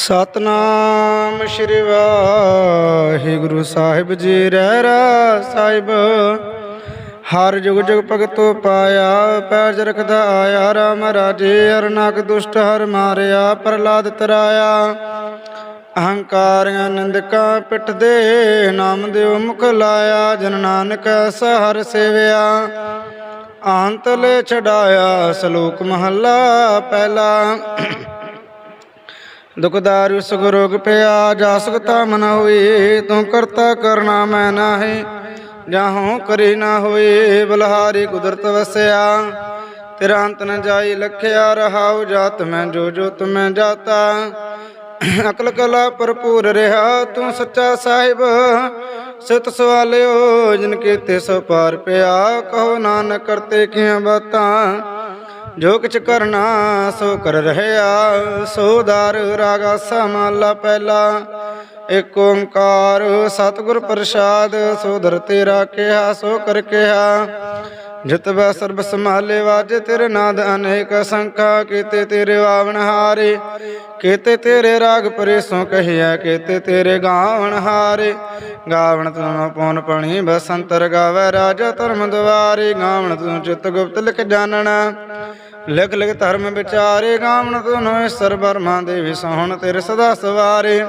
ਸਤਨਾਮ ਸ਼੍ਰੀ ਵਾਹਿਗੁਰੂ ਸਾਹਿਬ ਜੀ ਰਹਿ ਰਾ ਸਾਹਿਬ। ਹਰ ਜੁਗ ਜੁਗ ਭਗਤੋ ਪਾਇਆ, ਪੈਜ ਰਖਦਾ ਆਇਆ, ਰਾਮ ਰਾਜੇ, ਅਰਨਕ ਦੁਸ਼ਟ ਹਰ ਮਾਰਿਆ ਪ੍ਰਲਾਦ ਤਰਾਇਆ। ਅਹੰਕਾਰੀਆਂ ਨਿੰਦਕਾਂ ਪਿੱਠ ਦੇ, ਨਾਮ ਦਿਓ ਮੁਖ ਲਾਇਆ, ਜਨ ਨਾਨਕ ਐਸਾ ਸੇਵਿਆ। ਆਂਤਲੇ ਛਡਾਇਆ, ਸ਼ਲੋਕ ਮਹੱਲਾ ਪਹਿਲਾ। ਦੁਖਦਾਰੂ ਸੁਖ ਰੋਗ ਪਿਆ, ਜਾ ਸੁਖਤਾ ਮਨ ਹੋਈ ਤੂੰ ਕਰਤਾ ਕਰਨਾ ਮੈਂ ਨਾਹੀ। ਜਾਹੋਂ ਕਰੀ ਨਾ ਹੋਈ ਬਲਹਾਰੀ ਕੁਦਰਤ ਵਸਿਆ। ਤੇਰਾ ਅੰਤ ਨ ਜਾਈ ਲਖਿਆ, ਰਹਾਉ ਜਾਤ ਮੈਂ ਜੋ ਜੋ ਤੁਮੈ ਜਾਤਾ। ਅਕਲ ਕਲਾ ਭਰਪੂਰ ਰਿਹਾ, ਤੂੰ ਸੱਚਾ ਸਾਹਿਬ। ਸਿਤ ਸਵਾਲਿਓ, ਜਿਨ ਕੀਤੇ ਸੋ ਪਾਰ ਪਿਆ, ਕਹੋ ਨਾਨਕ ਕਰਤੇ ਕੀਆਂ ਬਾਤਾਂ। ਜੋ ਕਿਛ ਕਰਨਾ, ਸੋ ਕਰ ਰਹਿਆ, ਸੋ ਦਰ ਰਾਗਾ ਸਮਾਲਾ ਪਹਿਲਾ। ਏਕ ਓੰਕਾਰ, ਸਤਿਗੁਰ ਪ੍ਰਸਾਦ, ਸੋ ਦਰ ਤੇਰਾ ਕਿਹਾ, ਸੋ ਕਰ ਕਿਹਾ। ਜਿਤ ਬੈ ਸਰਬ ਸੰਭਾਲੇ, ਵਾਜੇ ਤੇਰੇ ਨਾਦ ਅਨੇਕ ਸੰਖਾ, ਕੀਤੇ ਤੇਰੇ ਵਾਵਣ ਹਾਰੇ। ਕੀਤੇ ਤੇਰੇ ਰਾਗ ਪਰੇਸੋਂ ਕਹੀਐ ਕੀਤੇ ਤੇਰੇ ਗਾਵਣ ਹਾਰੇ। ਗਾਵਣ ਤੂੰ ਪੌਨ ਪਣੀ, ਬਸੰਤਰ ਗਾਵੇ ਰਾਜਾ ਧਰਮ ਦਵਾਰੇ ਗਾਵਣ ਤੂੰ ਚਿਤ ਗੁਪਤ ਲਿਖ ਜਾਣਨਾ ਲਿਖ ਲਿਖ ਧਰਮ ਵਿਚਾਰੇ ਗਾਵਣ ਤੂੰ ਨੋਏ ਸਰਬਰਮਾਂ ਦੇ ਵਿਸਹਣ ਤੇਰੇ ਸਦਾ ਸਵਾਰੇ।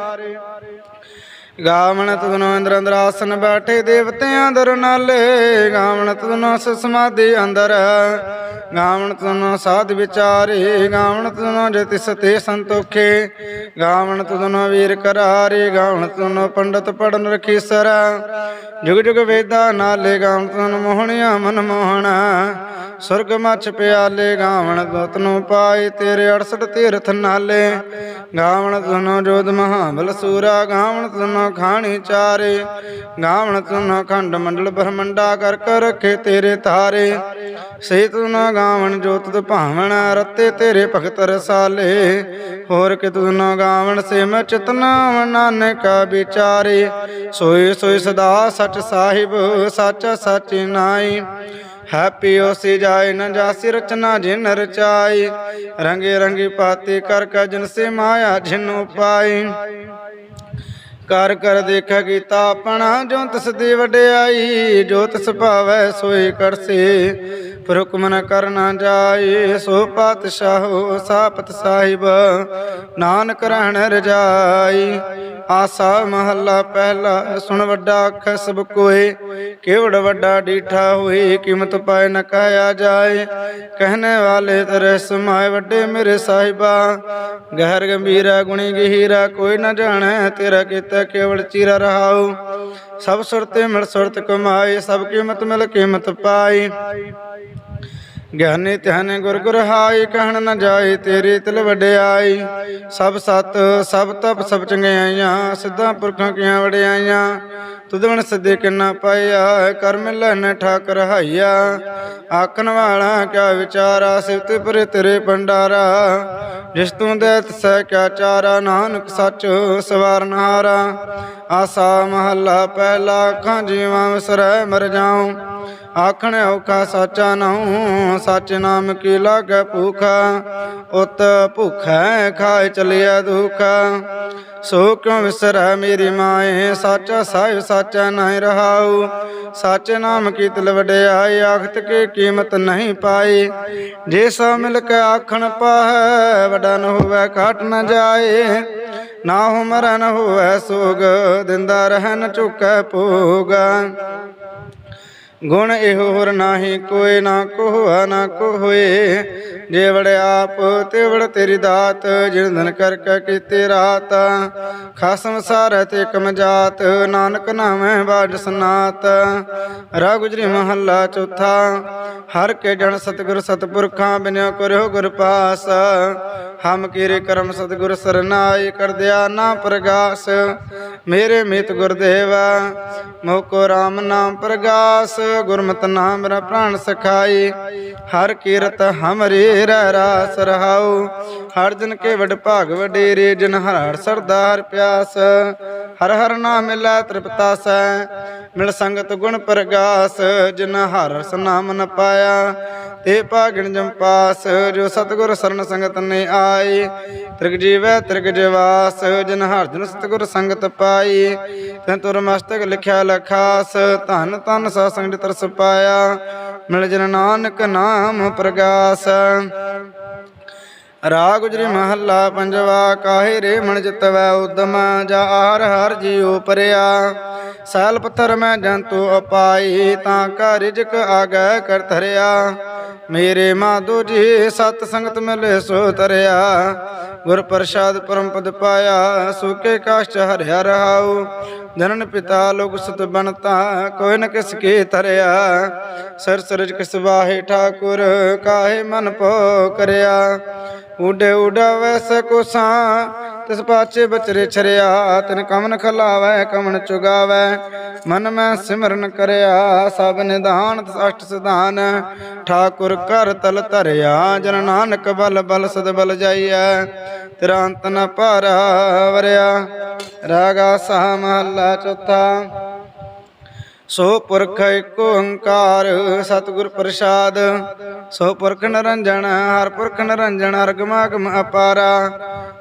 ਗਾਵਣ ਤੁਧਨੋ ਇੰਦਰ ਅੰਦਰ ਆਸਨ ਬੈਠੇ ਦੇਵਤਿਆਂ ਦਰ ਨਾਲੇ, ਗਾਵਣ ਤੁਧਨੋ ਸਮਾਧੀ ਅੰਦਰ। ਗਾਵਣ ਤੁਧਨੋ ਸਾਧ ਵਿਚਾਰੇ, ਗਾਵਣ ਤੁਧਨੋ ਜਤਿ ਸਤੇ ਸੰਤੋਖੇ। ਗਾਵਣ ਤੁਧਨੋ ਵੀਰ ਕਰਾਰੇ, ਗਾਵਣ ਤੁਧਨੋ ਪੰਡਤ ਪੜਨ ਰਖੀ ਸਰ ਜੁਗ ਜੁਗ ਵੇਦਾ ਨਾਲੇ, ਗਾਵਣ ਤੁਧਨੋ ਮੋਹਣਿਆ ਮਨ ਮੋਹਣਾ। ਸੁਰਗ ਮੱਛ ਪਿਆਲੇ, ਗਾਵਣ ਦੁਤ ਨੂੰ ਪਾਏ ਤੇਰੇ 68 ਤੀਰਥ ਨਾਲੇ। ਗਾਵਣ ਤੁਨੋ ਜੋਦ ਮਹਾਬਲ ਸੂਰਾ, ਗਾਵਣ ਤੁਨੋ ਖਾਣੀ ਚਾਰੇ, ਗਾਵਣ ਤੁਨੋ ਖੰਡ ਮੰਡਲ ਬ੍ਰਹਮੰਡਾ ਕਰ ਕਰ ਰੱਖੇ ਤੇਰੇ ਤਾਰੇ। ਸੇ ਤੁਨੋ ਗਾਵਣ ਜੋਤ ਤੁ ਭਾਵਣ ਰਤੇ ਤੇਰੇ ਭਗਤ ਰਸਾਲੇ। ਹੋਰ ਕਿ ਤੁਨੋ ਗਾਵਣ ਸੇ ਮੈਂ ਚਿਤਨਾ ਨਾਨਕ ਵਿਚਾਰੇ। ਸੋਈ ਸੋਈ ਸਦਾ ਸਚ ਸਾਹਿਬ, ਸੱਚ ਸਚ ਨਾਈ ਹੈਪੀ ਹੋਸੀ ਜਾਏ ਨ ਜਾਸੀ ਰਚਨਾ ਜਿਨ ਰਚਾਈ ਰੰਗੇ ਰੰਗੀ ਪਾਤੀ ਕਰ ਕ ਜਨ ਸੇ ਮਾਇਆ ਜਿਨ ਪਾਈ ਕਰ ਕਰ ਦੇਖਾ ਕੀਤਾ ਆਪਣਾ, ਜੋ ਤਿਸ ਦੀ ਵਡਿਆਈ, ਜੋ ਤਿਸ ਭਾਵੈ ਸੋਈ ਕਰਸੇ। ਪਰ ਹੁਕਮ ਨ ਕਰਨਾ ਜਾਏ ਸੋ ਪਾਤਸ਼ਾਹੋ ਸਾਪਤ ਸਾਹਿਬ, ਨਾਨਕ ਰਹਿਣ ਰਜਾਈ। ਆਸਾ ਮਹੱਲਾ ਪਹਿਲਾ, ਸੁਣ ਵੱਡਾ ਅੱਖ ਸਭ ਕੋਏ, ਕਿਵੜ ਵੱਡਾ ਡੀਠਾ ਹੋਈ ਕੀਮਤ ਪਾਏ ਨ ਕਹਿਆ ਜਾਏ। ਕਹਿਣੇ ਵਾਲੇ ਤੇਰੇ ਸਮਾਏ ਵੱਡੇ ਮੇਰੇ ਸਾਹਿਬਾ, ਗਹਿਰ ਗੰਭੀਰਾ ਗੁਣੀ ਗਹੀਰਾ, ਕੋਈ ਨ ਜਾਣੈ ਤੇਰਾ ਕੀਤਾ ਕੇਵਲ ਚੀਰਾ ਰਹਾਉ। ਸਭ ਸੁਰਤੇ ਮਿਲ ਸੁਰਤ ਕਮਾਏ, ਸਭ ਕੀਮਤ ਮਿਲ ਕੀਮਤ ਪਾਈ ਗਿਆਨੀ ਧਿਆਨੇ ਗੁਰ ਗੁਰ ਹਾਈ ਕਹਿਣ ਨ ਜਾਏ ਤੇਰੀ ਤਿਲ ਵਡਿਆਈ। ਸਭ ਸਤ, ਸਭ ਤਪ, ਸਭ ਚੰਗਿਆਈਆਂ ਸਿੱਧਾ ਪੁਰਖਾਂ ਕੀਆਂ ਵਡਿਆਈਆਂ। ਤੁਧਵਣ ਸਦੇ ਕਿੰਨਾ ਪਾਇਆ, ਕਰਮ ਲੈਣ ਠਾਕਰ ਹਾਈਆ ਆਖਣ ਵਾਲਾ ਕਿਆ ਵਿਚਾਰਾ ਸਿਵਤ ਪਰ ਤੇਰੇ ਭੰਡਾਰਾ। ਜਿਸ ਤੂੰ ਦੇ ਤਸੈ ਕਿਆ ਚਾਰਾ, ਨਾਨਕ ਸੱਚ ਸਵਾਰਨ ਹਾਰਾ ਆਸਾ ਮਹੱਲਾ, ਪਹਿਲਾ ਅੱਖਾਂ ਜੀਵਾਂ ਵਿਸਰੈ ਮਰ ਜਾਉ। ਆਖਣ ਔਖਾ ਸਾਚਾ ਨਾਉ, ਸੱਚ ਨਾਮ ਕੀ ਲਾਗੈ ਭੂਖਾ? ਉਤ ਭੁਖੈ ਖਾਏ ਚਲਿਆ ਦੁਖਾ। ਸੋ ਕਿਉ ਵਿਸਰੈ ਮੇਰੀ ਮਾਏ? ਸਾਚਾ ਸਾਹਿਬ ਸਾਚਾ ਨਹੀਂ ਰਹਾਉ। ਸੱਚ ਨਾਮ ਕੀ ਤਿਲ ਵਡਿਆਈ? ਆਖਤ ਕੇ ਕੀਮਤ ਨਹੀਂ ਪਾਈ। ਜੇ ਸੋ ਮਿਲ ਕੇ ਆਖਣ ਪਾਹੈ, ਵਡਾ ਨ ਹੋਵੇ ਘਟ ਨ ਜਾਏ। ਨਾ ਹੋ ਮਰਨ ਹੋਵੇ ਸੋਗ, ਦਿੰਦਾ ਰਹਿਣ ਝੁਕੈ ਭੋਗ। ਗੁਣ ਇਹੋ ਹੋਰ ਨਾਹੀ, ਕੋਈ ਨਾ ਕੋਹਾ ਨਾ ਕੋਏ ਜੇ ਆਪ ਤੇ ਤੇਰੀ ਦਾਤ ਜਿਨ ਦਿਨ ਕਰ ਕੇ ਕੀਤੀ ਰਾਤ। ਖਸਮ ਸਾਰੈ ਤੇ ਕਮ ਜਾਤ, ਨਾਨਕ ਨਾਮੈ ਬਾਜ ਸਨਾਤ। ਰਾ ਗੁਜਰੀ ਮਹੱਲਾ ਚੌਥਾ, ਹਰ ਕੇ ਜਨ ਸਤਿਗੁਰ ਸਤਪੁਰਖਾਂ ਬਿਨਿਓ ਕਰਿਓ ਗੁਰ ਪਾਸ। ਹਮ ਕੀਰੇ ਕਰਮ ਸਤਿਗੁਰ ਸਰਨਾਈ, ਕਰ ਦਿਆ ਨਾ ਪ੍ਰਗਾਸ। ਮੇਰੇ ਮਿਤ ਗੁਰਦੇਵਾ, ਮੋਕੋ ਰਾਮ ਨਾਮ ਪ੍ਰਗਾਸ। ਗੁਰਮਤਿ ਨਾਮ ਮੇਰਾ ਪ੍ਰਾਣ ਸਖਾਈ, ਹਰ ਕੀਰਤ ਹਮਰੇ ਰਹਿ ਰਾਸ ਰਹਾਉ। ਹਰ ਜਨ ਕੇ ਵਡ ਭਾਗ ਵਡੇਰੇ, ਜਨ ਹਰ ਸਰਦਾਰ ਪਿਆਸ। ਹਰ ਹਰ ਨਾਮ ਮਿਲੈ ਤ੍ਰਿਪਤਾਸੈ ਮਿਲ ਸੰਗਤ ਗੁਣ ਪ੍ਰਗਾਸ। ਜਿਨ ਹਰ ਰਸ ਨ ਪਾਇਆ ਤੇ ਭਾਗਣ ਜੰਪਾਸ ਜੋ ਸਤਿਗੁਰ ਸਰਨ ਸੰਗਤ ਨੇ ਆਈ। ਤ੍ਰਿਗ ਜੀਵੈ ਤ੍ਰਿਗ ਜਵਾਸ, ਜਨ ਹਰ ਜਨ ਸਤਿਗੁਰ ਸੰਗਤ ਪਾਈ। ਤੈਨ ਤੁਰ ਮਸਤਕ ਲਿਖਿਆ ਲਖਾਸ, ਧਨ ਧਨ ਸਾ ਸੰਗਤ ਤਰਸ ਪਾਇਆ। ਮਿਲ ਜਨ ਨਾਨਕ ਨਾਮ ਪ੍ਰਗਾਸ। ਰਾ ਗੁਜਰੀ ਮਹੱਲਾ ਪੰਜਵਾ, ਕਾਹੇ ਰੇ ਮਨ ਚਿਤਵੈ ਉਦਮ, ਜਾ ਹਰ ਹਰ ਜੀਉ ਪਰਿਆ। ਸੈਲ ਪੱਥਰ ਮੈਂ ਜੰਤੂ ਅਪਾਈ, ਤਾਂ ਕਾ ਰਿਜਕ ਆਗੈ ਕਰ ਧਰਿਆ। ਮੇਰੇ ਮਾਧੋ ਜੀ ਸਤ ਸੰਗਤ ਮਿਲੇ ਸੋ ਤਰਿਆ। ਗੁਰ ਪ੍ਰਸਾਦ ਪਰਮ ਪਦ ਪਾਇਆ, ਸੁਕੇ ਕਾਸ਼ਟ ਹਰਿਆ ਰਹਾਉ। ਜਨਨ ਪਿਤਾ ਲੋਕ ਸਤ ਬਨਤਾ ਕੋਈ ਨ ਕਿਸ ਕੀ ਤਰਿਆ। ਸਰ ਸਰਜ ਕਿਸ ਵਾਹੇ ਠਾਕੁਰ, ਕਾਹੇ ਮਨ ਪੋ ਕਰਿਆ। ਉਡੇ ਉਡਾਵੈ ਸਕੁਸਾ ਤਿਸ ਪਾਛੇ ਬਚਰੇ ਛਰਿਆ, ਤਿਨ ਕਮਨ ਖਲਾਵੈ, ਕਮਨ ਚੁਗਾਵੈ। ਮਨ ਮੈਂ ਸਿਮਰਨ ਕਰਿਆ, ਸਭ ਨਿਧਾਨ, ਤਿਸ ਅਸ਼ਟ ਸਿਧਾਨ। ਠਾਕੁਰ ਕਰ ਤਲ ਧਰਿਆ, ਜਨ ਨਾਨਕ ਬਲ ਬਲ ਸਦ ਬਲ ਜਾਈਐ। ਤੇਰਾ ਅੰਤ ਨ ਭਾਰਾ ਵਰਿਆ, ਰਾਗਾ ਸਾ ਮਹੱਲਾ ਚੌਥਾ। ਸੋ ਪੁਰਖ ਏਕ ਓੰਕਾਰ, ਸਤਿਗੁਰ ਪ੍ਰਸਾਦ। ਸੋ ਪੁਰਖ ਨਰੰਜਨ, ਹਰ ਪੁਰਖ ਨਰੰਜਨ, ਅਰਗਮਾਗਮ ਅਪਾਰਾ।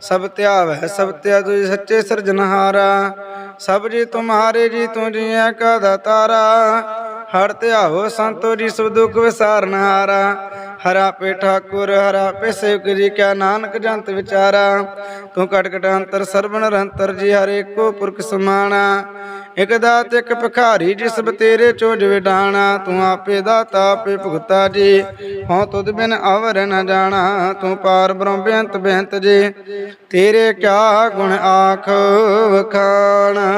ਸਭ ਧਿਆਵੈ, ਸਭ ਧਿਆ ਤੁਝ ਸੱਚੇ ਸਿਰਜਨਹਾਰਾ ਸਭ ਜੀ ਤੁਮਾਰੇ ਜੀ ਤੂੰ ਜੀਐ ਕਾ ਦਾਤਾਰਾ ਹਰ ਧਿਆਵੋ ਸੰਤੋ ਜੀ ਸੁਖ ਦੁਖ ਵਿਸਾਰਨਹਾਰਾ ਹਰਾ ਪੇ ਠਾਕੁਰ, ਹਰਾ ਪੇ ਸੇਵਕ ਜੀ ਕਿਆ ਨਾਨਕ ਜੰਤ ਵਿਚਾਰਾ। ਤੂੰ ਕਟ ਅੰਤਰ, ਸਰਬ ਨਿਰੰਤਰ ਜੀ, ਹਰੇ ਕੋ ਪੁਰਖ ਸਮਾਣਾ। ਇਕ ਦਾਤ, ਇਕ ਭਿਖਾਰੀ ਜਿਸ ਤੇਰੇ ਚੋਜ ਵਿਡਾਣਾ। ਤੂੰ ਆਪੇ ਦਾਤਾ, ਆਪੇ ਭੁਗਤਾ ਜੀ। ਹਉ ਤੁਧ ਬਿਨ ਅਵਰ ਨ ਜਾਣਾ। ਤੂੰ ਪਾਰ ਬ੍ਰਹਮ ਬੇਅੰਤ ਬੇਅੰਤ ਜੀ। ਤੇਰੇ ਕਿਆ ਗੁਣ ਆਖ ਵਖਾਣਾ।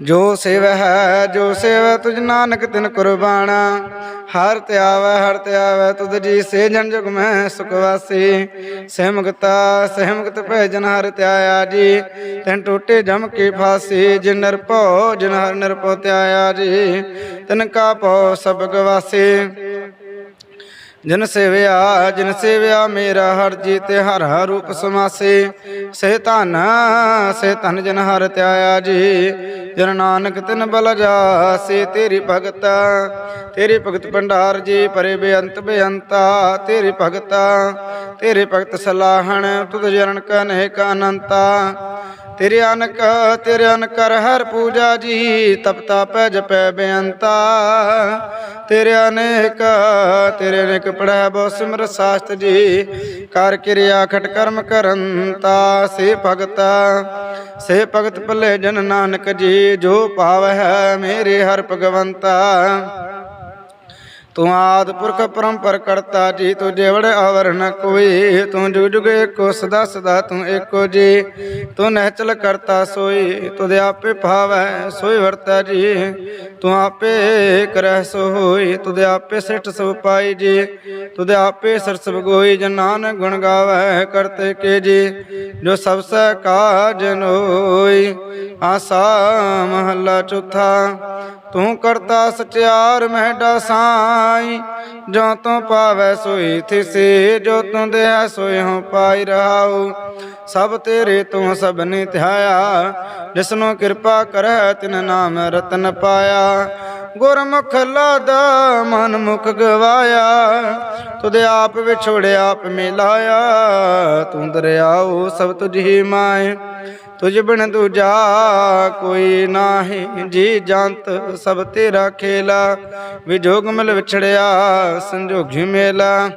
ਜੋ ਸੇਵ ਹੈ, ਜੋ ਸੇਵ ਤੁਝ ਨਾਨਕ ਤਿਨ ਕੁਰਬਾਨਾ। ਹਰ ਧਿਆਵੈ ਹਰ ਤਿਆਵੈ ਤੁਧ ਜੀ ਸੇ ਜਨ ਜੁਗ ਮੈਂ ਸੁਖ ਵਾਸੀ। ਸਹਿਮਗਤਾ, ਸਹਿਮਗਤ ਭੈ ਜਨ ਹਰ ਤਿਆਇਆ ਜੀ। ਤਿਨ ਟੋਟੇ ਜਮ ਕੇ ਫਾਸੀ, ਜਿਨ ਨਿਰਭਉ ਜਿਨ ਹਰ ਨਿਰਭਉ ਤਿਆਇਆ ਜੀ। ਤਿਨ ਕਾ ਭਉ ਸਭ ਗਵਾਸੀ ਜਿਨ ਸੇਵਿਆ ਜਿਨ ਸੇਵਿਆ ਮੇਰਾ ਹਰ ਜੀ ਤੇ ਹਰ ਹਰ ਰੂਪ ਸਮਾਸੇ। ਸੇ ਧਨ ਸੇ ਧਨ ਜਿਨ ਹਰ ਧਿਆਇਆ ਜੀ। ਜਨ ਨਾਨਕ ਤਿਨ ਬਲ ਜਾਸੇ ਤੇਰੀ ਭਗਤ ਤੇਰੀ ਭਗਤ ਭੰਡਾਰ ਜੀ, ਪਰੇ ਬੇਅੰਤ ਬੇਅੰਤਾ, ਤੇਰੀ ਭਗਤਾ, ਤੇਰੇ ਭਗਤ ਸਲਾਹਣ, ਤੁਧ ਜਰਨ ਕਨਹਿ ਕਾ ਅਨੰਤਾ। ਤੇਰੇ ਅਨਕ, ਤੇਰੇ ਅਨਕਰ ਹਰ ਪੂਜਾ ਜੀ ਤਪਤਾ ਪੈ ਜਪੈ ਬੇਅੰਤਾ। ਤੇਰੇ ਅਨੇਕ ਤੇਰੇ ਅਨੇਕ ਪੜੈ ਬੋ ਸਿਮਰ ਸਾਸਤ ਜੀ, ਕਰ ਕਿਰਿਆ ਖਟ ਕਰਮ ਕਰੰਤਾ ਸੇ ਭਗਤ ਸੇ ਭਗਤ ਭਲੇ ਜਨ ਨਾਨਕ ਜੀ, ਜੋ ਭਾਵ ਹੈ ਮੇਰੇ ਹਰ ਭਗਵੰਤਾ। ਤੂੰ ਆਦ ਪੁਰਖ ਪਰੰਪਰ ਕਰਤਾ ਜੀ, ਤੂੰ ਜੇਵੜ ਅਵਰ ਨ ਕੋਈ, ਤੂੰ ਜੁਗ ਜੁਗ ਏਕੋ, ਸਦਾ ਸਦਾ ਤੂੰ ਏਕੋ ਜੀ। ਤੂੰ ਨਹਿਚਲ ਕਰਤਾ ਸੋਈ, ਤੁਧ ਆਪੇ ਭਾਵੈ, ਸੋਈ ਵਰਤਾ ਜੀ। ਤੂੰ ਆਪੇ ਕਰੈ ਸੋ ਹੋਈ ਤੁਧ ਆਪੇ ਸਿਠ ਸੋ ਪਾਈ ਜੀ। ਤੁਧ ਆਪੇ ਸਰਸ ਬਗੋਈ ਜਨ ਨਾਨਕ ਗੁਣ ਗਾਵੈ, ਕਰਤੇ ਕੇ ਜੀ। ਜੋ ਸਭ ਸੈ ਕਾਜ ਨੋਈ, ਆਸਾ ਮਹੱਲਾ ਚੌਥਾ ਤੂੰ ਕਰਤਾ ਸਚਿਆਰ ਮਹਿਡਾ ਸਾਈ। ਜੋ ਤੂੰ ਪਾਵੈ ਸੋਈ, ਥਿਸੇ ਜੋ ਤੂੰ ਦਿਆ ਸੋਈ, ਹਉ ਪਾਈ ਰਹਾਉ। ਸਭ ਤੇਰੇ ਤੂੰ ਸਭਨੀ ਧਿਆਇਆ। ਜਿਸਨੂੰ ਕਿਰਪਾ ਕਰੈ, ਤਿਨ ਨਾਮ ਰਤਨ ਪਾਇਆ। ਗੁਰਮੁਖ ਲਾਦਾ, ਮਨ ਮੁਖ ਗਵਾਇਆ। ਤੁਧ ਆਪ ਵਿਛੋੜਿਆ, ਆਪ ਮਿਲਾਇਆ। ਤੂੰ ਦਰਿਆਉ, ਸਭ ਤੁਝ ਹੀ ਮਾਏ। ਤੁਝ ਬਿਨ ਦੂਜਾ ਕੋਈ ਨਾਹੀ ਜੀ ਜੰਤ ਸਭ ਤੇਰਾ ਖੇਲਾ ਵਿਜੋਗ ਮਿਲ ਵਿਛੜਿਆ ਸੰਜੋਗੀ ਮੇਲਾ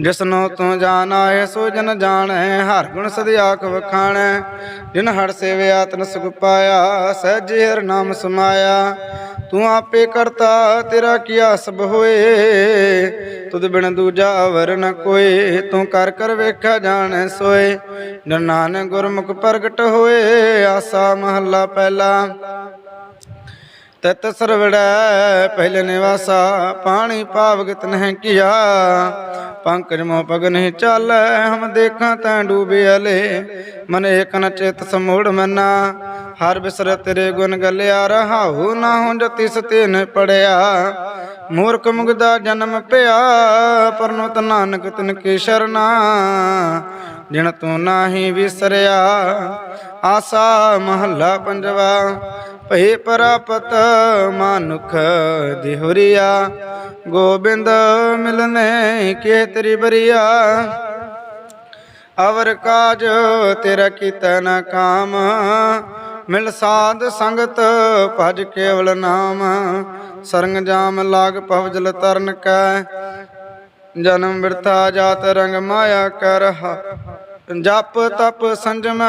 ਜਿਸਨੋ ਤੂੰ ਜਾਣਾਏ ਸੋ ਜਨ ਜਾਣੈ, ਹਰ ਗੁਣ ਸਦੀ ਆਖ ਵਖਾਣੈ। ਜਿਨ ਹਰ ਸੇਵਿਆ, ਤਨ ਸੁਖ ਪਾਇਆ, ਸਹਿਜੇ ਹਰ ਨਾਮ ਸਮਾਇਆ। ਤੂੰ ਆਪੇ ਕਰਤਾ, ਤੇਰਾ ਕੀਆ ਸਭ ਹੋਏ। ਤੁਧ ਬਿਨ ਦੂਜਾ ਅਵਰ ਨ ਕੋਏ, ਤੂੰ ਕਰ ਕਰ ਵੇਖਿਆ ਜਾਣੈ ਸੋਏ। ਜਨ ਨਾਨਕ ਗੁਰਮੁਖ ਪ੍ਰਗਟ ਹੋਏ, ਆਸਾ ਮਹੱਲਾ ਪਹਿਲਾ। ਤਤ ਸਰਵੜੈ, ਪਹਿਲੇ ਨਿਵਾਸਾ, ਪਾਣੀ ਪਾਵਗਤ ਨਹਿ ਕੀਆ। ਪੰਕਜ ਮੋ ਪਗ ਨਹੀਂ ਚਾਲੈ, ਹਮ ਦੇਖਾਂ ਤੈ ਡੂਬੇ ਅਲੇ। ਮਨ ਏਕ ਨ ਚਿਤ ਸਮੂੜ ਮਨਾ, ਹਰ ਬਿਸਰ ਤੇਰੇ ਗੁਣ ਗਲਿਆ, ਰਹਾਉ ਨਾ ਹੋ ਜਤੀ ਸਤੇ ਨ ਪੜਿਆ। ਮੂਰਖ ਮੁਗਦਾ ਜਨਮ ਪਿਆ, ਪਰਨੁਤ ਨਾਨਕ ਤਿਨ ਕੀ ਸ਼ਰਨਾ। ਜਿਣ ਤੂੰ ਨਾਹੀ ਵਿਸਰਿਆ, ਆਸਾ ਮਹੱਲਾ ਪੰਜਵਾ, ਭਈ ਪ੍ਰਾਪਤ ਮਾਨੁਖ ਦਿਹੁਰੀਆ, ਗੋਬਿੰਦ ਮਿਲਨੇ ਕੇ ਤੇਰੀ ਬਰੀਆ। ਅਵਰ ਕਾਜ ਤੇਰਾ ਕੀਤਾ ਕਾਮ, ਮਿਲ ਸਾਧ ਸੰਗਤ ਭਜ ਕੇਵਲ ਨਾਮ। ਸਰੰਗ ਜਾਮ ਲਾਗ ਪਵਜਲ ਤਰਨ ਕੈ ਜਨਮ ਬਿਰਥਾ ਜਾਤ ਰੰਗ ਮਾਇਆ ਕਰ ਜਪ ਤਪ ਸੰਜਮ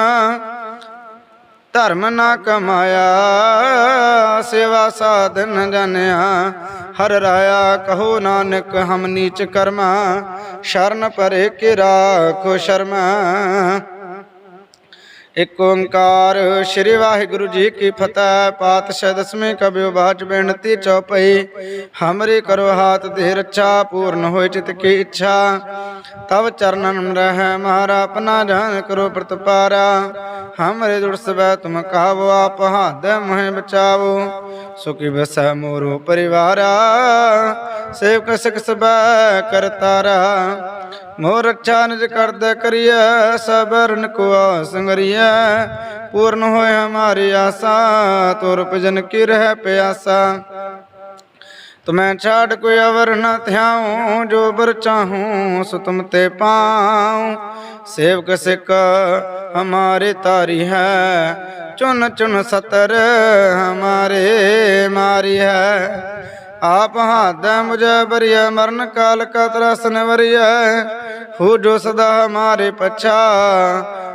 ਧਰਮ ਨਾ ਕਮਾਇਆ, ਸੇਵਾ ਸਾਧਨ ਜਨਿਆ ਹਰ ਰਾਇਆ ਕਹੋ ਨਾਨਕ, ਹਮ ਨੀਚ ਕਰਮਾ। ਸ਼ਰਨ ਪਰੇ ਕਿ ਰਾਖੋ ਸ਼ਰਮਾ। ਇਕ ਓੰਕਾਰ ਸ੍ਰੀ ਵਾਹਿਗੁਰੂ ਜੀ ਕੀ ਫਤਿਹ। ਪਾਤਸ਼ਾਹ ਦਸਵੇਂ ਕਬਿਓ ਬਾਚ ਬੇਨਤੀ ਚਉਪਈ, ਹਮਰੇ ਕਰੋ ਹਾਥ ਦੇ ਰੱਛਾ, ਪੂਰਨ ਹੋਏ ਚਿਤ ਕੀ ਇੱਛਾ। ਤਵ ਚਰਨਨ ਰਹਿ ਮਹਾਰਾ, ਆਪਣਾ ਜਾਨ ਕਰੋ ਪ੍ਰਤਪਾਰਾ। ਹਮਰੇ ਦੁੜ ਸਵੈ ਤੁਮ ਕਾਵੋ, ਆਪ ਹਾਦ ਮਹਿ ਬਚਾਵੋ। ਸੁਖੀ ਬਸੈ ਮੋਰੋ ਪਰਿਵਾਰਾ, ਸੇਵਕ ਸਿਖ ਸਬੈ ਕਰਤਾਰਾ। ਮੋਰ ਰੱਛਾ ਨਿਜ ਕਰਦਾ ਕਰੀਐ, ਸਬਰਨ ਕੋ ਸੰਗਰੀਐ। ਪੂਰਨ ਹੋਏ ਹਮਾਰੀ ਆਸਾ, ਤੁਰ ਭਜਨ ਕੀ ਰਹਿ ਪਿਆਸਾ। ਤੁਮੈ ਛਾੜ ਕੋਈ ਅਵਰ ਨ ਧਿਆਉ, ਜੋ ਬਰ ਚਾਹੂੰ ਸੋ ਤੁਮ ਤੇ ਪਾਉ। ਸੇਵਕ ਸਿਕ ਹਮਾਰੇ ਤਾਰੀ ਹੈ ਚੁਨ ਚੁਨ ਸਤਰ ਹਮਾਰੇ ਮਾਰੀ ਹੈ। ਆਪ ਹਾਦ ਮੁਝੇ ਬਰੀਐ, ਮਰਨ ਕਾਲ ਕਾ ਤਰਸਨ ਵਰੀਐ ਹੋ ਜੋ ਸਦਾ ਹਮਾਰੇ ਪਛਾ,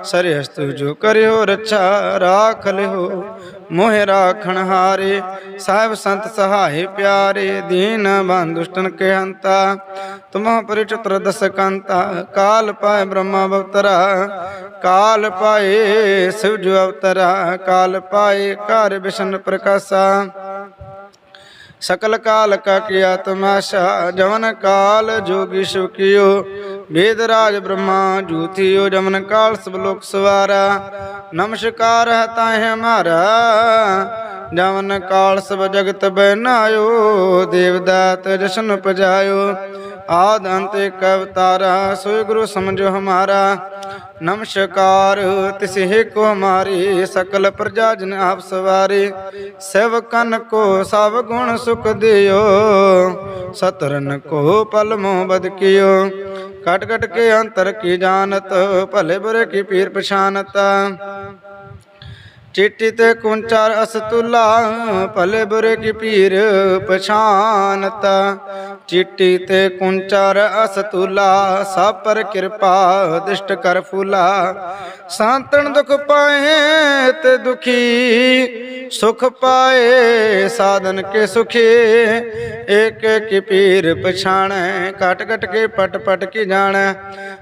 ਸਰਿਹਸਤੁ ਜੋ ਕਰਿਓ ਰੱਛਾ। ਰਾਖ ਲਿਓ ਮੋਹਿ ਰਾਖਣ ਹਾਰੇ, ਸਾਹਿਬ ਸੰਤ ਸਹਾਈ ਪਿਆਰੇ। ਦੀਨ ਬੰਦੁਸ਼ਟਨ ਕੇ ਹੰਤਾ ਤੁਮਹ ਪਰਿਚਤਰ ਦਸ ਕਾਲ ਪਾਏ ਬ੍ਰਹਮਾ ਅਵਤਰਾ, ਕਾਲ ਪਾਏ ਸਿਵ ਜੋ ਅਵਤਰਾ। ਕਾਲ ਪਾਏ ਘਰ ਵਿਸ਼ਨ ਪ੍ਰਕਾਸ਼ਾ। ਸਕਲ ਕਾਲ ਕਾ ਕੀਆ ਤਮਾਸ਼ਾ ਜਵਨ ਕਾਲ ਜੋਗੀ ਸੁਕਿਓ ਵੇਦ ਰਾਜ ਬ੍ਰਹਮਾ, ਜੂਥਿਓ, ਜਮਨ ਕਾਲ ਸਭ ਲੋਕ ਸਵਾਰਾ। ਨਮਸਕਾਰ ਹੈ ਤਾਹਿ ਹਮਾਰਾ ਜਵਨ ਕਾਲ ਸਭ ਜਗਤ ਬਨਾਇਓ ਦੇਵਦਾਤ ਜਸ਼ਨ ਪਜਾਇਓ ਆਦ ਅੰਤ ਏਕ ਸੋਇ ਗੁਰੂ ਸਮਝੋ ਹਮਾਰਾ। ਨਮਸਕਾਰ, ਤਿਸਿ ਕੋ ਹਮਾਰੀ ਸਕਲ ਪ੍ਰਜਾ ਜਨ ਆਪ ਸਵਾਰੇ। ਸੇਵਕਨ ਕੋ ਸਭ ਗੁਣ ਸੁਖ ਦਿਓ, ਸਤਰਨ ਕੋ ਪਲ ਮੋਹ ਬਦ ਕੀਓ। ਕਟ ਕਟ ਕੇ ਅੰਤਰ ਕੀ ਜਾਣਤ, ਭਲੇ ਬੁਰੇ ਕੀ ਪੀਰ ਪਛਾਨਤ। ਚਿੱਟੀ ਤੇ ਕੁੰਚਾਰ ਅਸਤੁਲਾ, ਭਲੇ ਬੁਰੇ ਕੀ ਪੀਰ ਪਛਾਨਤ। ਚਿੱਟੀ ਤੇ ਕੁੰਚਾਰ ਅਸਤੁਲਾ, ਸਭ ਪਰ ਕਿਰਪਾ ਦਿਸ਼ਟ ਕਰ ਫੂਲਾ। ਸੰਤਨ ਦੁਖ ਪਾਏ ਤੇ ਦੁਖੀ, ਸੁਖ ਪਾਏ ਸਾਧਨ ਕੇ ਸੁਖੀ। ਏਕ ਕੀ ਪੀਰ ਪਛਾਣੈ ਕਟ ਕਟ ਕੇ ਪਟ ਪਟ ਕੀ ਜਾਣੈ।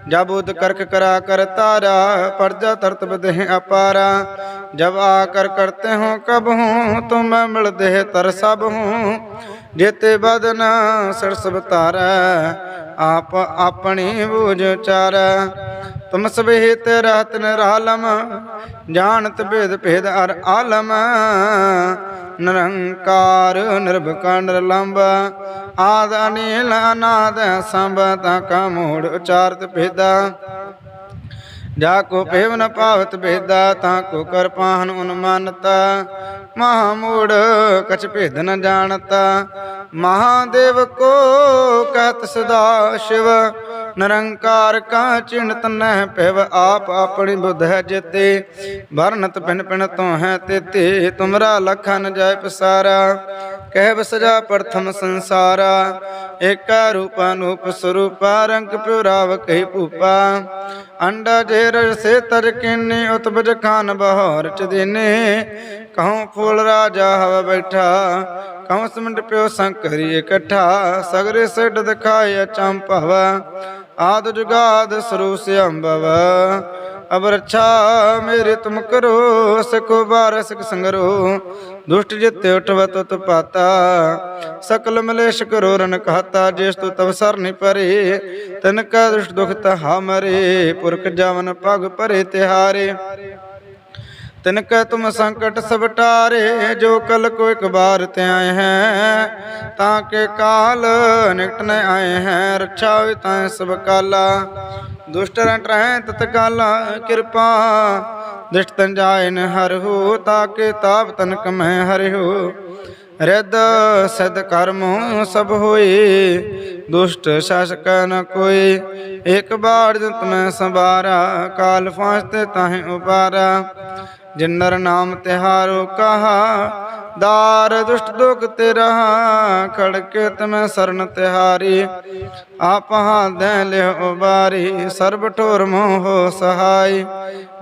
ਜਬ ਉਦ ਕਰਕ ਕਰਾ ਕਰ ਤਾਰਾ, ਪਰਜਾ ਤਰਤ ਬਦਹਿ ਅਪਾਰਾ। ਜਬ ਆ ਕਰ ਕਰਤੇ ਹੂੰ ਕਬ ਹੂੰ ਤੁਮ ਮੈਂ ਮਿਲਦੇ ਤਰ ਸਭ ਹੂੰ। ਜੇਤੇ ਬਦਨ ਸਰਸ ਬਤਾਰੈ ਆਪ ਆਪਣੀ ਬੂਝ ਚਾਰ ਤੁਮ ਸਭੇ ਤੇ ਰਤਨ ਰਾਲਮ ਜਾਣਤ ਭੇਦ ਭੇਦ ਅਰ ਆਲਮ। ਨਿਰੰਕਾਰ ਨਿਰਭਕਾਰ ਨਿਰਲੰਭ ਆਦ ਅਨੀਲ ਅਨਾਦ ਸੰਭ ਤਾ ਕਾ ਮੂੜ ਉਚਾਰਤ ਭੇਦਾ। ਜਾ ਕੋ ਭੇਵ ਨ ਪਾਵਤ ਭੇਦਾ, ਤਾਂ ਕੋ ਕਰ ਪਾਹਨ ਉਨਮਾਨਤਾ ਮਹਾ ਮੂੜ ਕਛ ਭੇਦ ਨ ਜਾਣਤਾ। ਮਹਾਦੇਵ ਕੋ ਕਹਤ ਸਦਾ ਸ਼ਿਵ। ਨਿਰੰਕਾਰ ਕਾ ਚਿੰਤ ਨਹਿ ਪਿਵ ਆਪ ਆਪਣੀ ਬੁੱਧ ਹੈ ਜਿਤੇ। ਵਰਨਤ ਪਿਨ ਪਿਨ ਤੋ ਹੈ ਤੇਤੇ, ਤੁਮਰਾ ਲਖਨ ਜੈ ਪਸਾਰਾ। ਕਹਿ ਬਸਜਾ ਪ੍ਰਥਮ ਸੰਸਾਰਾ, ਏਕਾ ਰੂਪ ਅਨੂਪ ਸਰੂਪਾ, ਰੰਗ ਪਿਉ ਰਾਵ ਕਹਿ ਭੂਪਾ। ਅੰਡਾ ਜੇ ਰਜ ਸੇ ਤਰ ਕਿਨੇ ਉਤਬਜ ਖਾਨ ਬਹੌਰ ਚ ਦਿਨੇ। ਕਹਉ ਫੂਲ ਰਾਜਾ ਹਵ ਬੈਠਾ, ਕਹਉ ਸਮੰਡ ਪਿਓ ਸੰਕਰੀ ਇਕੱਠਾ। ਸਗਰੇ ਸਿੱਧ ਦਿਖਾਇ ਚੰਪਵ ਆਦ ਜੁਗਾਦ ਸਰੂਸ ਅੰਬਵ ਅਬ ਰੱਛਾ ਮੇਰੇ ਤੁਮ ਕਰੋ, ਸਖੋ ਬਾਰ ਸਿਕ ਸੰਗਰੋ। ਦੁਸ਼ਟ ਜਿਤੇ ਉਠਵ ਤੁਤ ਪਾਤਾ, ਸਕਲ ਮਲੇਸ਼ ਕਰੋ ਰਨ ਕਹਤਾ, ਜਿਸ ਤੂ ਤਵ ਸਰ ਨਿ ਪਰੇ। ਤਨ ਕਾ ਦੁਸ਼ਟ ਦੁਖ ਤਹਾ ਮਰੇ, ਪੁਰਖ ਜਵਨ ਪਗ ਪਰੇ ਤਿਹਾਰੇ। ਤਿਨ ਕੈ ਤੁਮ ਸੰਕਟ ਸਬਟਾਰੇ ਜੋ ਕਲ ਕੋ ਇੱਕ ਬਾਰ ਤੇ ਆਏ ਹੈ, ਤਾਂ ਕੇ ਕਾਲ ਨਿਕਟ ਨ ਆਏ ਹੈ ਰੱਖਾ ਹੋਇ ਤਾਂ ਸਭ ਕਾਲਾ। ਦੁਸ਼ਟ ਰਟ ਰਹਿ ਤਤ ਕਾਲਾ, ਕਿਰਪਾ, ਦਿਸ਼ਟ ਤਨ ਜਾਏ ਨ ਹਰ ਹੋ ਤਾਕੇ ਤਾਪ ਤਨ ਕਮੈ ਹਰਿ ਹੋ ਰਿਦ ਸਦ ਕਰਮ ਸਭ ਹੋਏ ਦੁਸ਼ਟ ਸ਼ਾਸਕ ਨ ਕੋਈ। ਇੱਕ ਬਾੜ ਜਤ ਮੈਂ ਸੰਭਾਰਾ, ਕਾਲ ਫਾਸਤੇ ਤਾਹੇ ਉਪਾਰਾ। ਜਿਨਰ ਨਾਮ ਤਿਹਾਰੋ ਕਹਾ, ਦਾਰ ਦੁਸ਼ਟ ਦੁਖ ਤੇ ਰਹਾ। ਖੜਕੇ ਤਮੈ ਸਰਨ ਤਿਹਾਰੀ, ਆਪਹਾ ਦੇ ਲਿਓ ਉਬਾਰੀ। ਸਰਬ ਠੋਰ ਮੋਹ ਸਹਾਈ,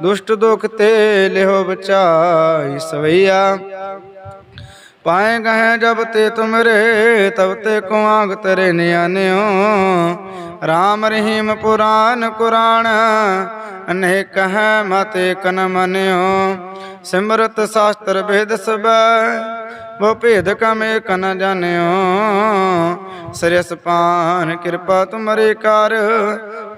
ਦੁਸ਼ਟ ਦੁਖ ਤੇ ਲਿਹੋ ਬਚਾਈ ਸਵਈਆ। ਪਾਏ ਗਏ ਜਬ ਤੇ ਤੁਮਰੇ ਤਬ ਤੇ ਕੋ ਆਗ ਤੇਰੇ ਨਿਆਨਿਓ RAM ਰਹੀਮ ਪੁਰਾਨ ਕੁਰਾਨ, ਅਨੇਕ ਹੈ ਮਤੇ ਕਨ ਮਨਿਓ। ਸਿਮਰਤ ਸ਼ਾਸਤਰ ਭੇਦ ਸਬੈ ਵੋ ਭੇਦ ਕਮੇ ਕਨ ਜਾਣਿਓ। ਸਰਿਸ ਪਾਨ, ਕਿਰਪਾ ਤੁਮਰੇ ਕਰ।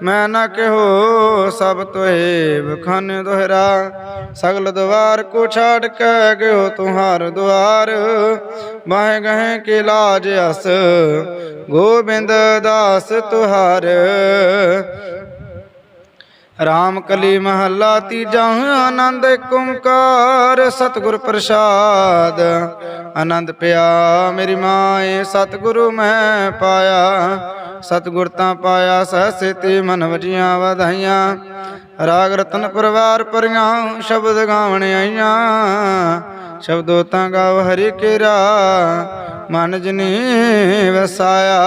ਮੈਂ ਨਾ ਕਹੋ, ਸਭ ਤੋਏ ਬਖਾਨ ਦੁਹਰਾ। ਸਗਲ ਦਵਾਰ ਕੋ ਛਾੜ ਕੇ ਗਿਓ ਤੁਹਾਰ ਦੁਆਰ। ਬਾਹ ਗਹਿ ਕੇ ਲਾਜ ਅਸ, ਗੋਬਿੰਦ ਦਾਸ ਤੁਹਾਰ। ਰਾਮ ਕਲੀ ਮਹੱਲਾ ਤੀਜਾ ਆਨੰਦ ਏਕ ਓੰਕਾਰ, ਸਤਿਗੁਰ ਪ੍ਰਸਾਦ। ਆਨੰਦ ਪਿਆ ਮੇਰੀ ਮਾਏ ਸਤਿਗੁਰੂ ਮੈਂ ਪਾਇਆ। ਸਤਿਗੁਰ ਤਾਂ ਪਾਇਆ ਸਹਸੇ ਤੇ ਮਨ ਵਜੀਆਂ ਵਧਾਈਆਂ। ਰਾਗ ਰਤਨ ਪਰਵਾਰ ਪਰੀਆਂ ਸ਼ਬਦ ਗਾਵਣ ਆਈਆਂ। ਸ਼ਬਦੋ ਤਾਂ ਗਾਵ ਹਰੀ ਕੇਰਾ, ਮਨ ਜਨੀ ਵਸਾਇਆ।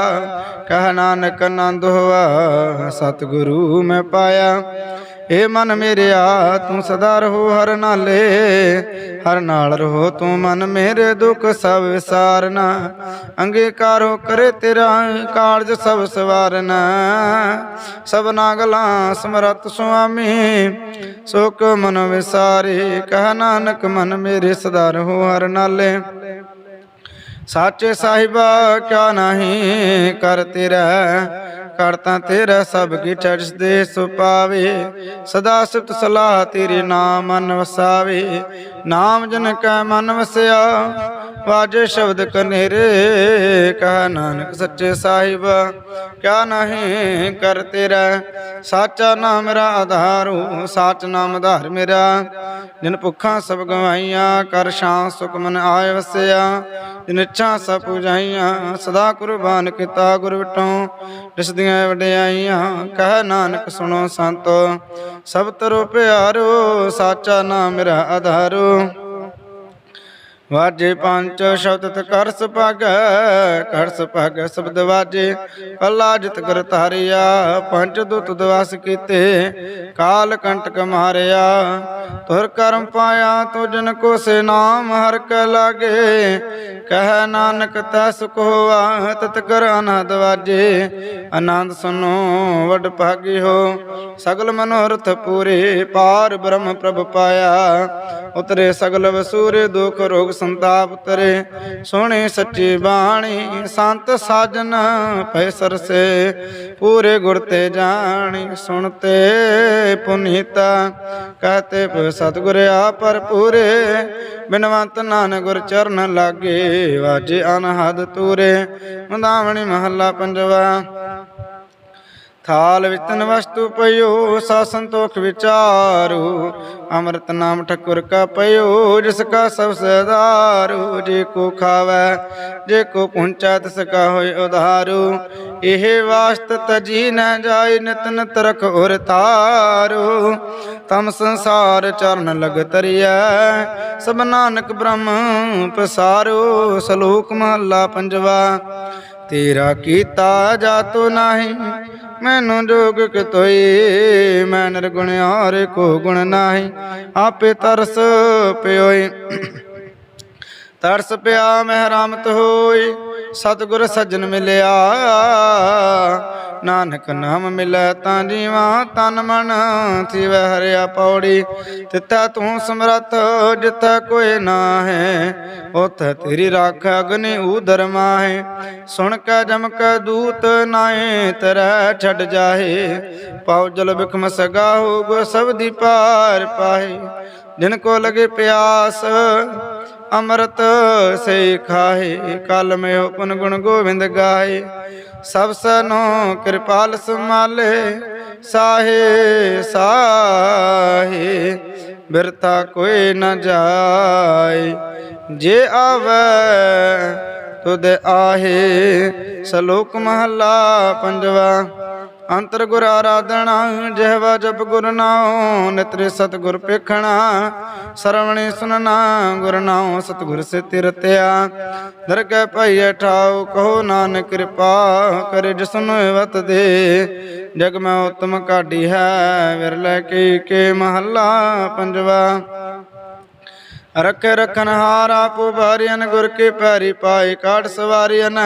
ਕਹ ਨਾਨਕ ਆਨੰਦ ਹੋਆ, ਸਤਿਗੁਰੂ ਮੈਂ ਪਾਇਆ। ਏ ਮਨ ਮੇਰਿਆ ਤੂੰ ਸਦਾ ਰਹੋ ਹਰ ਨਾਲੇ। ਹਰ ਨਾਲ ਰਹੋ ਤੂੰ ਮਨ ਮੇਰੇ ਦੁੱਖ, ਸਭ ਵਿਸਾਰਨਾ। ਅੰਗੀਕਾਰੋ ਕਰੇ ਤੇਰਾ ਕਾਰਜ, ਸਭ ਸਵਾਰਨਾ। ਸਭ ਨਾਗਲਾ ਸਮਰਤ ਸੁਆਮੀ ਸੋਕ ਮਨ ਵਿਸਾਰੇ। ਕਹ ਨਾਨਕ ਮਨ ਮੇਰੇ ਸਦਾ ਰਹੋ ਹਰ ਨਾਲੇ। ਸਾਚੇ ਸਾਹਿਬਾ, ਕਿਆ ਨਹੀਂ ਕਰ ਤੇਰਾ। ਕਰਤਾ ਤੇਰਾ ਸਭ ਕੀ ਚੜਸ ਦੇ ਸੁਪਾਵੇ ਸਦਾ ਸਿਫਤ ਸਲਾਹ ਤੇਰੇ ਨਾਮ ਮਨ ਵਸਾਵੇ ਨਾਮ ਜਨ ਕੈ ਮਨ ਵਸਿਆ। ਵਾਜੇ ਸ਼ਬਦ ਕਨੇਰੇ, ਕਹ ਨਾਨਕ ਸੱਚੇ ਸਾਹਿਬ, ਕਿਆ ਨਹੀਂ ਕਰ ਤੇਰਾ, ਸਾਚਾ ਨਾਮ ਮੇਰਾ ਆਧਾਰੂ ਸਾਚ ਨਾਮ ਆਧਾਰ ਮੇਰਾ। ਜਿਨ ਭੁੱਖਾਂ ਸਭ ਗਵਾਈਆਂ, ਕਰ ਸ਼ਾਂ ਸੁਖ ਮਨ ਆਏ ਵਸਿਆ। ਜਿਨ ਇੱਛਾ ਸਭ ਪੁਜਾਈਆਂ, ਸਦਾ ਕੁਰਬਾਨ ਕੀਤਾ ਗੁਰ ਵਿਟੋਂ। ਦਿਸਦੀਆਂ ਵਡਿਆਈਆਂ, ਕਹਿ ਨਾਨਕ ਸੁਣੋ ਸੰਤੋ। ਸਭ ਤਰੋ ਪਿਆਰੋ, ਸਾਚਾ ਨਾਮ ਮੇਰਾ ਆਧਾਰੋ ਵਾਜੇ ਪੰਚ ਸ਼ਬਦ ਤ ਕਰਸ ਪਗ ਕਰਸ ਪਗ ਸ਼ਬਦ ਵਾਜੇ। ਅੱਲਾ ਜਿਤ ਕਰ ਧਾਰਿਆ, ਪੰਜ ਦੁਤ ਦਵਾਸ ਕੀਤੇ। ਕਾਲ ਕੰਟਕ ਮਾਰਿਆ, ਤੁਰ ਕਰਮ ਪਾਇਆ ਤੋ ਕੋ ਸੇ ਨਾਮ ਹਰ ਕੈ ਲਾਗੇ। ਕਹਿ ਨਾਨਕ ਤੈ ਸੁਖ ਹੋਆ ਤਤ ਕਰ ਅਨਹਦ ਵਾਜੇ। ਆਨੰਦ ਸੁਨੋ, ਵਡ ਭਾਗੀ ਹੋ। ਸਗਲ ਮਨੋਰਥ ਪੂਰੇ, ਪਾਰ ਬ੍ਰਹਮ ਪ੍ਰਭ ਪਾਇਆ। ਉਤਰੇ ਸਗਲ ਵਸੂਰੇ, ਦੁਖ ਰੋਗ ਸੰਤਾਪ ਤਰੇ, ਸੋਹਣੇ ਸੱਚੀ ਬਾਣੀ, ਸੰਤ ਸਾਜਨ ਪੈ ਸਰਸੇ, ਪੂਰੇ ਗੁਰ ਤੇ ਜਾਣੀ, ਸੁਣਤੇ ਪੁਨੀਤਾ, ਕਹਤੇ ਪ ਸਤਿਗੁਰ ਆਪਰ ਪੂਰੇ ਬਿਨਵੰਤ ਨਾਨਕ ਗੁਰ ਚਰਨ ਲਾਗੇ, ਵਾਜੇ ਅਨਹਦ ਤੂਰੇ ਮੰਦਾਵਣੀ ਮਹੱਲਾ ਪੰਜਵਾ। ਥਾਲ ਵਿੱਚ ਤਨ ਵਸਤੂ ਪਇਓ ਸਾ ਸੰਤੋਖ ਵਿਚਾਰੂ। ਅੰਮ੍ਰਿਤ ਨਾਮ ਠਕੁਰ ਕਾ ਪਇਓ ਜਿਸ ਕਾ ਸਭ ਸਦਾਰੂ। ਜੇ ਕੋ ਖਾਵੈ, ਜੇ ਕੋ ਪੁੰਚਾ ਤਿਸ ਕਾ ਹੋਇ ਉਧਾਰੂ। ਇਹ ਵਾਸਤ ਤਜੀ ਨ ਜਾਇ ਨਿਤਨ ਤਰਖ ਉਰ ਤਾਰੂ। ਤਮ ਸੰਸਾਰ ਚਰਨ ਲਗ ਤਰੀਐ, ਸਭ ਨਾਨਕ ਬ੍ਰਹਮ ਪਸਾਰੂ। ਸ਼ਲੋਕ ਮਹੱਲਾ ਪੰਜਵਾ ਤੇਰਾ ਕੀਤਾ ਜਾਤੋ ਨਾਹੀ, ਮੈਨੂੰ ਜੋਗ ਕਿਤੋਈ, ਮੈਂ ਨਿਰਗੁਣ ਔਰ ਕੋ ਗੁਣ ਨਾਹੀ। ਆਪੇ ਤਰਸ ਪਿਓਈ, ਤਰਸ ਪਿਆ ਮਹਿ ਰਾਮਤ ਹੋਈ, ਸਤਿਗੁਰ ਸੱਜਣ ਮਿਲਿਆ ਨਾਨਕ ਨਾਮ ਮਿਲੈ ਤਾਂ ਜੀਵਾ ਤਨ ਮਨ, ਥੀਵੈ ਹਰਿਆ ਪੌੜੀ। ਤਿੱਥੈ ਤੂੰ ਸਮਰੱਥ, ਜਿੱਥੈ ਕੋਈ ਨਾ ਹੈ ਉਥੈ ਤੇਰੀ ਰਾਖ ਅਗਨੀ ਊਦਰ ਮਾਹੇ। ਸੁਣ ਕੇ ਜਮ ਕੇ ਦੂਤ ਨਾਏ ਤਰੈ ਛੱਡ ਜਾਹੇ। ਪਾਉ ਜਲ ਬਿਖਮ ਸਗਾਹੁ ਗੋ ਸਭ ਦੀ ਪਾਰ ਪਾਹੇ। ਜਿਨ ਕੋ ਲਗੇ ਪਿਆਸ, ਅੰਮ੍ਰਿਤ ਸੇ ਖਾਏ ਕਲ ਮੈਂ ਉਪਨ ਗੁਣ ਗੋਬਿੰਦ ਗਾਏ ਸਭ ਸਨੋ ਕਿਰਪਾਲ ਸਮਾਲੇ ਸਾਹੇ ਸਾਹੇ ਬਿਰਤਾ ਕੋਈ ਨ ਜਾਏ। ਜੇ ਆਵੇ, ਤੁਧ ਆਹੇ, ਸ਼ਲੋਕ ਮਹਲਾ ਪੰਜਵਾ ਅੰਤਰ ਗੁਰ ਆਰਾਧਣਾ ਜਿਹਵਾ ਜਪ ਗੁਰ ਨਾਉ, ਨਿਤਰੇ ਸਤਿਗੁਰ ਪੇਖਣਾ ਸਰਵਣੀ ਸੁਨਣਾ, ਗੁਰ ਨਾਉ ਸਤਿਗੁਰ ਸੇ ਤਿਰਤਿਆ ਦਰਗਹਿ ਭਈਐ ਠਾਉ, ਕਹੋ ਨਾਨਕ ਕਿਰਪਾ, ਕਰੇ ਜਿਸਨੂੰ ਵਤ ਦੇ। ਜਗ ਮੈਂ ਉਤਮ ਕਾਢੀ ਹੈ, ਵਿਰਲੇ ਕੀ ਕੇ ਮਹੱਲਾ ਪੰਜਵਾ। ਰਖੇ ਰਖਨ ਹਾਰ ਆਪ ਉਭਾਰਿਆਨ ਗੁਰ ਕੇ ਪੈਰੀ ਪਾਏ ਕਾਟ ਸਵਾਰਿਆਨ।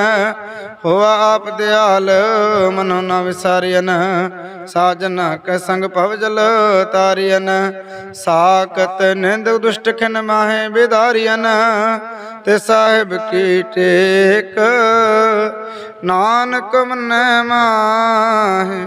ਹੋਆ ਆਪ ਦਿਆਲ, ਮਨੋ ਨ ਵਿਸਾਰਿਆਨ। ਸਾਜਨ ਕੈ ਸੰਗ ਭਵ ਜਲ ਸਾਕਤ ਨਿੰਦ ਦੁਸ਼ਟ ਖਿਨ ਮਾਹੇ ਵਿਦਾਰਿਆਨ ਤੇ ਸਾਹਿਬ ਕੀ ਟੇਕ, ਨਾਨਕ ਮਨੈ ਮਾਹੇ